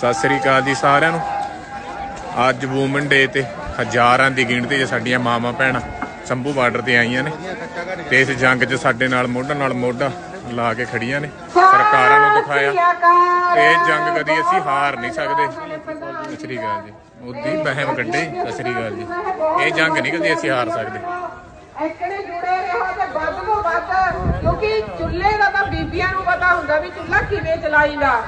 ਸਤਿ ਸ੍ਰੀ ਅਕਾਲ ਜੀ ਸਾਰਿਆਂ ਨੂੰ। ਅੱਜ ਵੂਮਨ ਡੇ ਤੇ ਹਜ਼ਾਰਾਂ ਦੀ ਗਿਣਤੀ 'ਚ ਸਾਡੀਆਂ ਮਾਵਾਂ ਭੈਣਾਂ ਸੰਭੂ ਬਾਰਡਰ ਤੇ ਆਈਆਂ ਨੇ ਤੇ ਇਸ ਜੰਗ 'ਚ ਸਾਡੇ ਨਾਲ ਮੋਢਾ ਨਾਲ ਮੋਢਾ ਲਾ ਕੇ ਖੜੀਆਂ ਨੇ। ਸਰਕਾਰਾਂ ਨੂੰ ਦਿਖਾਇਆ। ਇਹ ਜੰਗ ਕਦੀ ਅਸੀਂ ਹਾਰ ਨਹੀਂ ਸਕਦੇ। ਸਤਿ ਸ੍ਰੀ ਅਕਾਲ ਜੀ। ਉਦੀ ਬਹਿਮ ਕੱਢੇ। ਸਤਿ ਸ੍ਰੀ ਅਕਾਲ ਜੀ। ਇਹ ਜੰਗ ਨਹੀਂ ਕਦੀ ਅਸੀਂ ਹਾਰ ਸਕਦੇ। ਐਕੜੇ ਜੁੜੇ ਰਹੋ ਤੇ ਵੱਧ ਤੋਂ ਵੱਧ ਕਿਉਂਕਿ ਚੁੱਲ੍ਹੇ ਦਾ ਤਾਂ ਬੀਬੀਆਂ ਨੂੰ ਪਤਾ ਹੁੰਦਾ ਵੀ ਚੁੱਲ੍ਹਾ ਕਿਵੇਂ ਚਲਾਈਦਾ।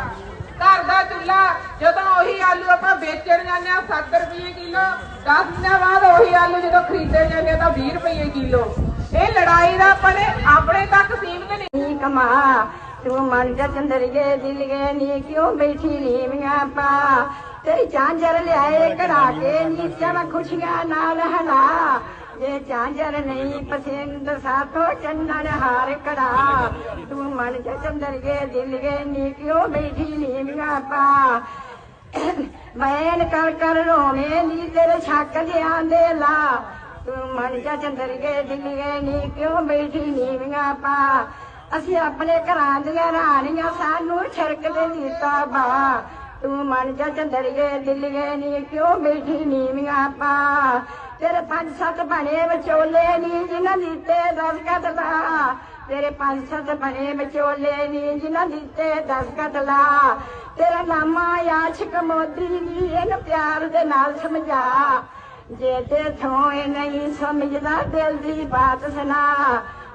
ਘਰ ਦਾ ਚੁੱਲ੍ਹਾ, ਜਦੋਂ ਉਹੀ ਆਲੂ ਆਪਾਂ ਵੇਚਣ ਜਾਂਦੇ ਆ 7 ਰੁਪਏ ਕਿਲੋ 10 ਦਿਨਾਂ ਬਾਅਦ ਉਹੀ ਆਲੂ ਜਦੋਂ ਖਰੀਦੇ ਜਾਂਦੇ ਤਾਂ 20 ਰੁਪਏ ਕਿਲੋ। ਇਹ ਲੜਾਈ ਦਾ ਆਪਣੇ ਆਪਣੇ ਤੱਕ ਸੀਮਤ ਨਹੀਂ। ਕਮਾ, ਤੂੰ ਮਨ ਜਾ ਚੰਦਰੀਏ ਦਿਲ ਨੀ, ਕਿਉਂ ਬੈਠੀ ਨੀਵੀਆਂ ਪਾ? ਤੇਰੀ ਚਾਂਜਰ ਲਿਆਏ, ਕਢਾ ਕੇ ਨੀ ਚਮ ਖੁਸ਼ੀਆਂ ਨਾਲ ਹਲਾ। ਜੇ ਚਾਂਜਰ ਨਹੀਂ ਪਸੰਦ, ਸਾਥੋਂ ਚੰਨਣ ਹਾਰ ਕਢਾ ਤੂੰ ਮਨ ਜਾ ਚੰਦਰੀਏ ਦਿਲ ਗੇ, ਨੀ ਕਿਉਂ ਬੈਠੀ ਨੀਵੀਆਂ ਪਾ। ਮੈਨ ਕਰ ਕਰ ਰੋਵੇਂ ਨੀ ਤੇਰੇ ਛੱਕ ਜਿਆਂ ਦੇ ਲਾ। ਤੂੰ ਮਨ ਜਾ ਚੰਦਰ ਗਏ ਦਿਲ ਗਏ ਨੀ ਕਿਉਂ ਬੈਠੀ ਨੀਵੀਆਂ ਪਾ। ਅਸੀਂ ਆਪਣੇ ਘਰਾਂ ਦੀਆਂ ਰਾਣੀਆਂ, ਸਾਨੂੰ ਛੜਕ ਦੇ ਦਿੱਤਾ ਬਾ। ਤੂੰ ਮਨ ਜਾ ਚੰਦਰ ਗਏ ਦਿਲ ਗਏ ਨੀ ਕਿਉਂ ਬੈਠੀ ਨੀਵੀਆਂ ਪਾ। ਤੇਰੇ ਪੰਜ ਸੱਤ ਬਣੇ ਵਿਚੋਲੇ ਨੀ ਜਿਨ੍ਹਾਂ ਦਿੱਤੇ ਦਸਕਤ ਦਾ ਤੇਰੇ ਪੰਜ ਸੱਤ ਬਣੇ ਵਿਚੋਲੇ ਨੀ ਜਿਨ੍ਹਾਂ ਦਿੱਤੇ ਦਸਕਤ ਲਾ। ਤੇਰਾ ਨਾਮਾ ਆਸ਼ਕ ਮੋਦੀ ਨੀ ਇਹਨੂੰ ਪਿਆਰ ਦੇ ਨਾਲ ਸਮਝਾ। ਜੇ ਤੇ ਥੋਏ ਨਹੀਂ ਸਮਝਦਾ, ਦਿਲ ਦੀ ਬਾਤ ਸੁਣਾ।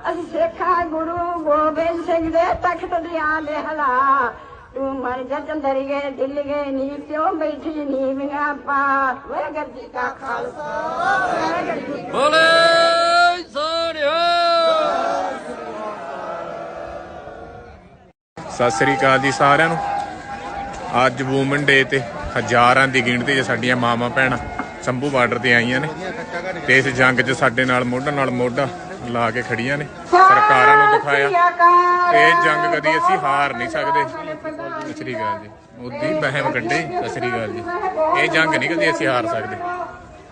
ਅਸੀਂ ਸਿੱਖਾਂ ਗੁਰੂ ਗੋਬਿੰਦ ਸਿੰਘ ਦੇ ਤਖਤ ਦੀਆਂ ਦੇ ਹਲਾ। ਤੂੰ ਮਰ ਜਾ ਚੰਦਰ ਗਏ ਦਿਲ ਗਏ ਨੀ ਕਿਉਂ ਬੈਠੀ ਨੀ ਮਿਆ ਪਾ ਵਾਹਿਗੁਰੂ ਜੀ ਕਾ ਖਾਲਸਾ ਵਾਹਿਗੁਰੂ ਜੀ ਬੋਲੇ ਸਤਿ ਸ੍ਰੀ ਅਕਾਲ ਜੀ ਸਾਰਿਆਂ ਨੂੰ। ਅੱਜ ਵੂਮਨ ਡੇ ਤੇ ਹਜ਼ਾਰਾਂ ਦੀ ਗਿਣਤੀ 'ਚ ਸਾਡੀਆਂ ਮਾਵਾਂ ਭੈਣਾਂ ਸੰਭੂ ਬਾਰਡਰ ਤੇ ਆਈਆਂ ਨੇ ਤੇ ਇਸ ਜੰਗ 'ਚ ਸਾਡੇ ਨਾਲ ਮੋਢਾ ਨਾਲ ਮੋਢਾ ਲਾ ਕੇ ਖੜੀਆਂ ਨੇ। ਸਰਕਾਰਾਂ ਨੂੰ ਦਿਖਾਇਆ। ਇਹ ਜੰਗ ਕਦੀ ਅਸੀਂ ਹਾਰ ਨਹੀਂ ਸਕਦੇ। ਸਤਿ ਸ੍ਰੀ ਜੀ। ਉਦੀ ਬਹਿਮ ਕੱਢੇ। ਸਤਿ ਸ੍ਰੀ ਜੀ। ਇਹ ਜੰਗ ਨਹੀਂ ਕਦੀ ਅਸੀਂ ਹਾਰ ਸਕਦੇ।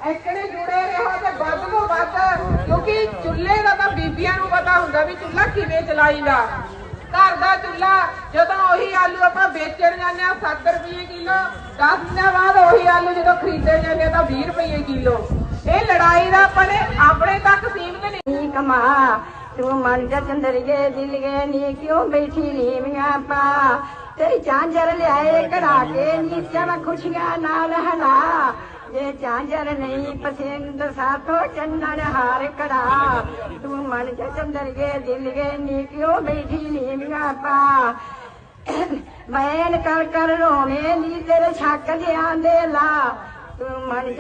ਐਕੜੇ ਜੁੜੇ ਰਹੋ ਤੇ ਵੱਧ ਤੋਂ ਵੱਧ, ਕਿਉਂਕਿ ਚੁੱਲ੍ਹੇ ਦਾ ਤਾਂ ਬੀਬੀਆਂ ਨੂੰ ਪਤਾ ਹੁੰਦਾ ਵੀ ਚੁੱਲ੍ਹਾ ਕਿਵੇਂ ਚਲਾਈਦਾ ਘਰ ਦਾ ਚੁੱਲ੍ਹਾ, ਜਦੋਂ ਉਹੀ ਆਲੂ ਆਪਾਂ ਵੇਚਣ ਜਾਂਦੇ ਆ 7 ਰੁਪਏ ਕਿਲੋ 10 ਦਿਨਾਂ ਬਾਅਦ ਉਹੀ ਆਲੂ ਜਦੋਂ ਖਰੀਦੇ ਜਾਂਦੇ ਆ ਤਾਂ 20 ਰੁਪਏ ਕਿਲੋ। ਇਹ ਲੜਾਈ ਦਾ ਆਪਣੇ ਆਪਣੇ ਤੱਕ ਸੀਮਤ ਨਹੀਂ। ਨੀ ਕਮਾ, ਤੂੰ ਮਨ ਜਾ ਚੰਦਰ ਗਏ ਦਿਲ ਗਏ ਨੀ, ਕਿਉਂ ਬੈਠੀ ਨੀਵੀਆਂ ਪਾ? ਤੇਰੀ ਚਾਂਜਰ ਲਿਆਏ ਕਢਾ ਕੇ ਨੀ ਚਮ ਖੁਸ਼ੀਆਂ ਨਾਲ ਹਲਾ। ਜੇ ਚਾਂਜਰ ਨਹੀਂ ਪਸੰਦ, ਸਾਥੋਂ ਚੰਨਣ ਹਾਰ ਕਢਾ। ਤੂੰ ਮਨ ਜਾ ਚੰਦਰ ਗਏ ਦਿਲ ਗਏ ਨੀ, ਕਿਉਂ ਬੈਠੀ ਨੀਵੀਆਂ ਪਾ? ਮੈਨ ਕਰ ਕਰ ਰੋਵੇਂ ਨੀ, ਤੇਰੇ ਛੱਕ ਜਿਆਂ ਦੇ ਲਾ। ਤੂੰ ਮਨ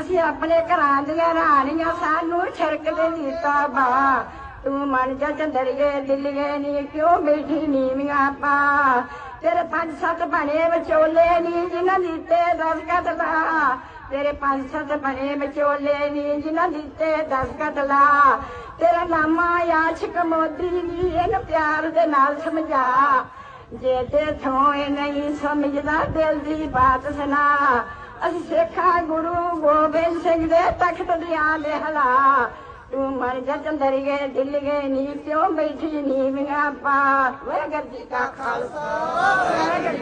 ਅਸੀਂ ਆਪਣੇ ਘਰਾਂ ਦੀਆਂ ਰਾਣੀਆਂ ਸਾਨੂੰ ਛੜਕ ਦੇ ਦਿੱਤਾ ਬਾ। ਤੂੰ ਮਨ ਜਾ ਚੰਦਰ ਗਏ ਨੀ, ਕਿਉਂ ਬੈਠੀ ਨੀਵੀਆਂ ਪਾ? ਤੇਰੇ ਪੰਜ ਸੱਤ ਬਣੇ ਵਿਚੋਲੇ ਨੀ, ਜਿਨ੍ਹਾਂ ਦਿੱਤੇ ਦਸਕਤ ਦਾ ਤੇਰੇ ਪੰਜ ਸੱਤ ਬਣੇ ਵਿਚੋਲੇ ਨੀ, ਜਿਨ੍ਹਾਂ ਦਿੱਤੇ ਦਸਕਤ ਲਾ। ਤੇਰਾ ਨਾਮਾ ਆਸ਼ਕ ਮੋਦੀ ਨੀ, ਇਹਨੂੰ ਪਿਆਰ ਦੇ ਨਾਲ ਸਮਝਾ। ਜੇ ਤੇ ਥੋਏ ਨਹੀਂ ਸਮਝਦਾ, ਦਿਲ ਦੀ ਬਾਤ ਸੁਣਾ। ਅਸੀਂ ਸਿੱਖਾਂ ਗੁਰੂ ਗੋਬਿੰਦ ਸਿੰਘ ਦੇ ਤਖਤ ਦੀਆਂ ਦੇ ਹਲਾ ਤੂੰ ਮਰ ਜਾ ਗਏ ਦਿਲ ਗਏ ਨੀ ਕਿਉਂ ਬੈਠੀ ਨੀ ਮਿਆ ਪਾ। ਵਾਹਿਗੁਰੂ ਜੀ ਕਾ ਖਾਲਸਾ, ਵਾਹਿਗੁਰੂ